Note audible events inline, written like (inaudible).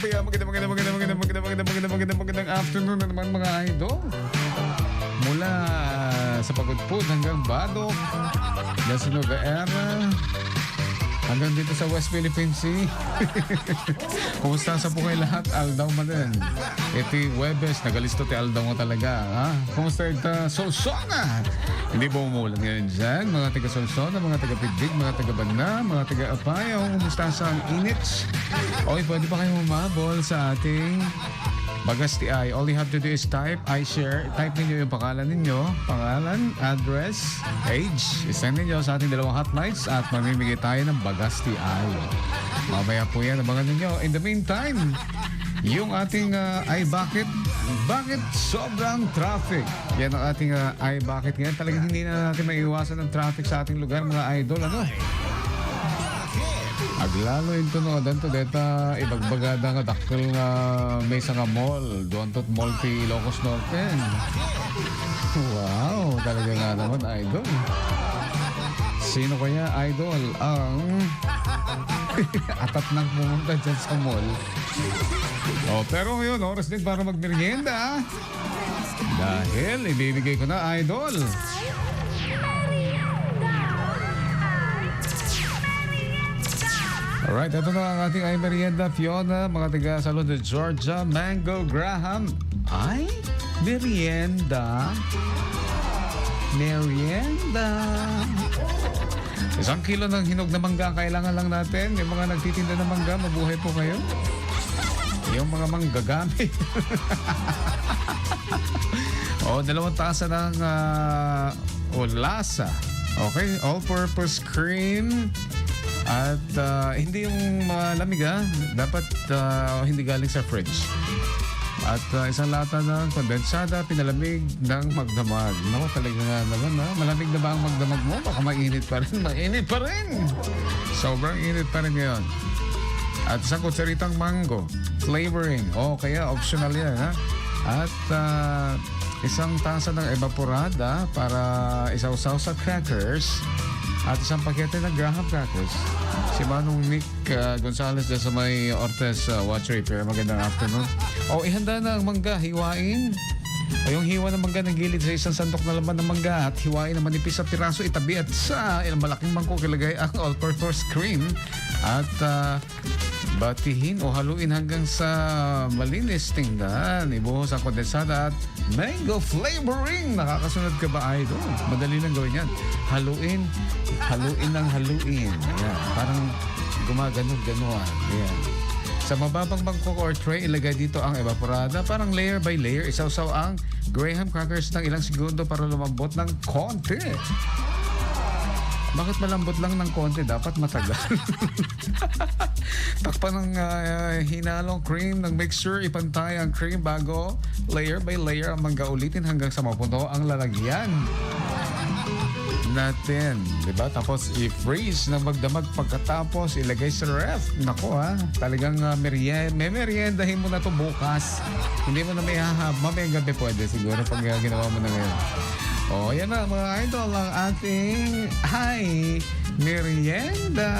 Kaya maganda, maganda, maganda, maganda, maganda, maganda, maganda, maganda, magandang afternoon na naman mga idol. Mula sa Pagudpud hanggang Badok, yan sa Nueva Era, hanggang dito sa West Philippine Sea. (laughs) Kumusta sa po kayo lahat? Aldaw man din. Iti Webes, nagalisto ti Aldaw mo talaga. Ha? Kumusta ita Solsona? Hindi ba umulan ngayon dyan? Mga taga Solsona, mga taga Pigdig, mga taga Banda, mga taga Apayaw. Kumusta sa ang init? Okay, pwede pa kayong humabol sa ating Bagas TI. All you have to do is type, I share. Type ninyo yung pangalan ninyo, pangalan, address, age. Isend ninyo sa ating dalawang hotlines at mamimigay tayo ng Bagas TI. Mamaya po yan, abangan ninyo. In the meantime, yung ating uh, I Bakit, bakit sobrang traffic? Yan ang ating uh, I Bakit ngayon. Talagang hindi na natin maiiwasan ng traffic sa ating lugar, mga idol. Ano? Aglalo yung tunodan to deta ibagbagada nga dakkel nga may sa nga mall. Doon tot mall ti Ilocos Norte. Wow, talaga nga naman idol. Sino kaya idol ang (laughs) atat nang pumunta dyan sa mall? Oh, pero ngayon, oras din para magmerienda. Dahil ibibigay ko na idol. Alright, ito na ang ating ay merienda, Fiona, mga taga Salon de Georgia, Mango Graham. Ay, merienda. Merienda. Isang kilo ng hinog na mangga ang kailangan lang natin. Yung mga nagtitinda ng mangga, mabuhay po kayo. Yung mga manggagamit. (laughs) o, dalawang tasa ng uh, o. Okay, all-purpose cream. At ah, hindi yung malamig ha. Dapat ah, hindi galing sa fridge. At ah, isang lata ng kondensada, pinalamig ng magdamag. Naku, talaga nga naman ha. Malamig na ba ang magdamag mo? Baka mainit pa rin. (laughs) Mainit pa rin! Sobrang init pa rin ngayon. At isang kutsaritang mango. Flavoring. O, kaya optional yan ha. At ah, isang tasa ng evaporada para isaw-saw sa crackers. At isang pakete ng Graham crackers. Si Manong Nick uh, Gonzalez dyan sa may Ortes uh, Watch Repair. Magandang afternoon. O, ihanda na ang mangga. Hiwain. O yung hiwa ng mangga ng gilid sa isang sandok na laman ng mangga at hiwain na manipis sa piraso itabi at sa ilang malaking mangkok ilagay ang (laughs) all-purpose cream at uh, batihin o haluin hanggang sa malinis tingnan. Ibuhos ang kondensada at mango flavoring. Nakakasunod ka ba, idol? Madali lang gawin yan. Haluin, haluin ng haluin. Ayan. Parang gumaganon-ganuan. Ayan. Sa mababang bangkok or tray, ilagay dito ang evaporada. Parang layer by layer, isaw-saw ang Graham crackers ng ilang segundo para lumambot ng konti. Bakit malambot lang ng konti? Dapat matagal. (laughs) Takpan ng ah, hinalong cream ng mixture. Ipantay ang cream bago layer by layer ang mangga ulitin hanggang sa mapuno ang lalagyan natin. di ba? Tapos i-freeze na magdamag pagkatapos ilagay sa ref. Nako ha, talagang uh, merienda. May meriendahin mo na to bukas. Hindi mo na may hahab. Mamayang gabi pwede siguro pag uh, ginawa mo na ngayon. O, oh, yan na mga idol ang ating Hi Merienda.